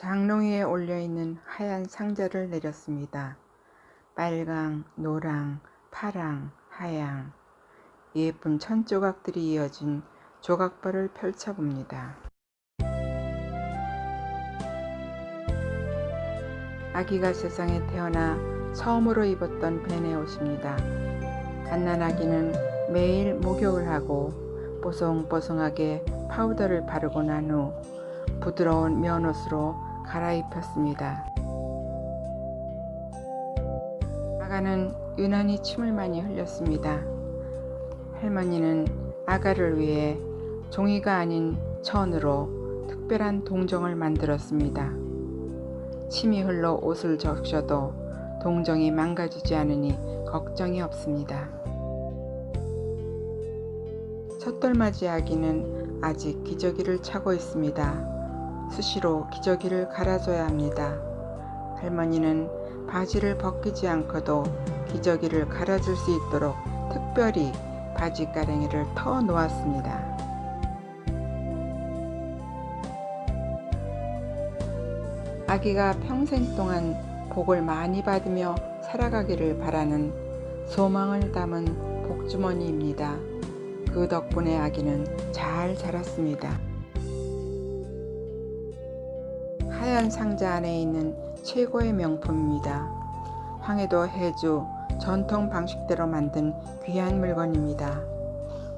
장롱 위에 올려있는 하얀 상자를 내렸습니다. 빨강, 노랑, 파랑, 하양 예쁜 천 조각들이 이어진 조각벌을 펼쳐봅니다. 아기가 세상에 태어나 처음으로 입었던 벤의 옷입니다. 갓난아기는 매일 목욕을 하고 뽀송뽀송하게 파우더를 바르고 난 후 부드러운 면옷으로 갈아입혔습니다. 아가는 유난히 침을 많이 흘렸습니다. 할머니는 아가를 위해 종이가 아닌 천으로 특별한 동정을 만들었습니다. 침이 흘러 옷을 적셔도 동정이 망가지지 않으니 걱정이 없습니다. 첫돌맞이 아기는 아직 기저귀를 차고 있습니다. 수시로 기저귀를 갈아줘야 합니다. 할머니는 바지를 벗기지 않고도 기저귀를 갈아줄 수 있도록 특별히 바지 가랭이를 터 놓았습니다. 아기가 평생 동안 복을 많이 받으며 살아가기를 바라는 소망을 담은 복주머니입니다. 그 덕분에 아기는 잘 자랐습니다. 하얀 상자 안에 있는 최고의 명품입니다. 황해도 해주 전통 방식대로 만든 귀한 물건입니다.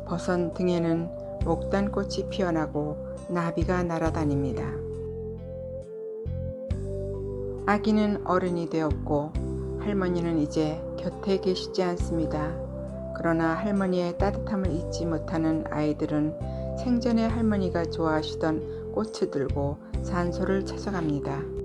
버선 등에는 목단꽃이 피어나고 나비가 날아다닙니다. 아기는 어른이 되었고 할머니는 이제 곁에 계시지 않습니다. 그러나 할머니의 따뜻함을 잊지 못하는 아이들은 생전에 할머니가 좋아하시던 꽃을 들고 산소를 찾아갑니다.